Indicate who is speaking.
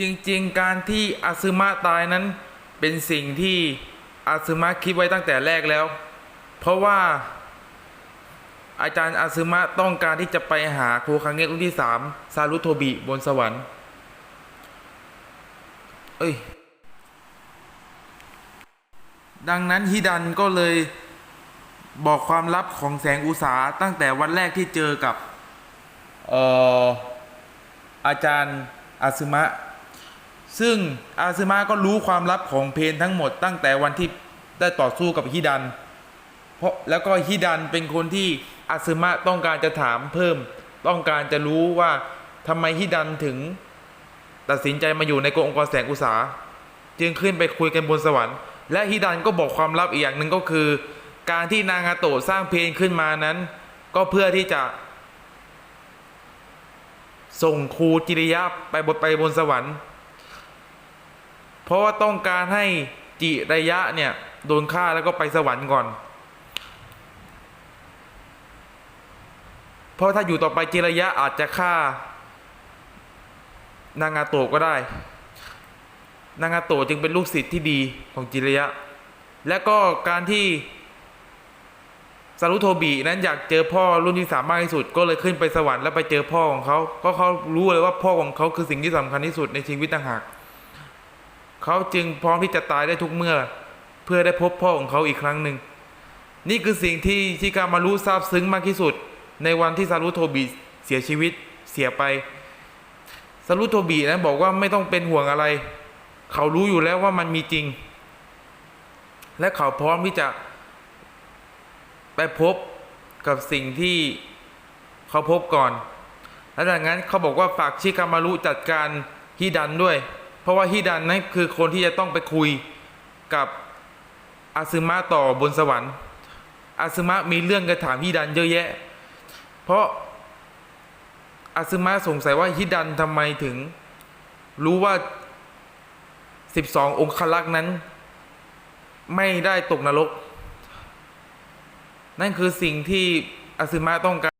Speaker 1: จริงๆ การที่อาซึมะตายนั้น เป็นสิ่งที่อาซึมะคิดไว้ตั้งแต่แรกแล้ว เพราะว่า อาจารย์อาซึมะต้องการที่จะไปหาครูคังเงะรุ่นที่สามซารุโทบิบนสวรรค์ เอ้ย ดังนั้นฮิดันก็เลยบอกความลับของแสงอุสาตั้งแต่วันแรกที่เจอกับ เอ่ออาจารย์อาซึมะ ซึ่งอาซึมะก็รู้ความลับของเพนทั้งหมดตั้งแต่วันที่ได้ต่อสู้กับฮิดัน เพราะแล้วก็ฮิดันเป็นคนที่อาซึมะต้องการจะถามเพิ่ม ต้องการจะรู้ว่าทำไมฮิดันถึง ตัดสินใจมาอยู่ในกองค์กรแสงอุตสาจึงขึ้นไปคุยกันบนสวรรค์ และฮิดันก็บอกความลับอีกอย่างหนึ่งก็คือ การที่นางาโตะสร้างเพลงขึ้นมานั้น ก็เพื่อที่จะ ส่งครูจิริยะไปบนไปบนสวรรค์ เพราะว่าต้องการให้จิระยะเนี่ยโดนฆ่าแล้วก็ไปสวรรค์ก่อน เพราะถ้าอยู่ต่อไปจิระยะอาจจะฆ่านางาโตะก็ได้ นางาโตะจึงเป็นลูกศิษย์ที่ดีของจิระยะ และก็การที่ซารุโทบินั้นอยากเจอพ่อรุ่นที่สามมากที่สุด ก็เลยขึ้นไปสวรรค์แล้วไปเจอพ่อของเขาเพราะเขารู้เลยว่าพ่อของเขาคือสิ่งที่สำคัญที่สุดในชีวิตต่างหาก เขาจึงพร้อมที่จะตายได้ทุกเมื่อ เพื่อได้พบพ่อของเขาอีกครั้งหนึ่ง นี่คือสิ่งที่ชิกามารุซาบซึ้งมากที่สุด ในวันที่ซารุโทบิเสียชีวิตเสียไปซารุโทบินะบอกว่าไม่ต้องเป็นห่วงอะไร เขารู้อยู่แล้วว่ามันมีจริง และเขาพร้อมที่จะไปพบกับสิ่งที่เขาพบก่อน และดังนั้นเขาบอกว่าฝากชิคามารุจัดการฮิดันด้วย เพราะว่าฮิดันนั้นคือคนที่จะต้องไปคุยกับอาซึมะต่อบนสวรรค์ อาซึมะมีเรื่องจะถามฮิดันเยอะแยะ เพราะอาซึมะสงสัยว่าฮิดันทำไมถึง รู้ว่า 12 องคลักษ์นั้น ไม่ได้ตกนรก นั่นคือสิ่งที่อาซึมะต้องการ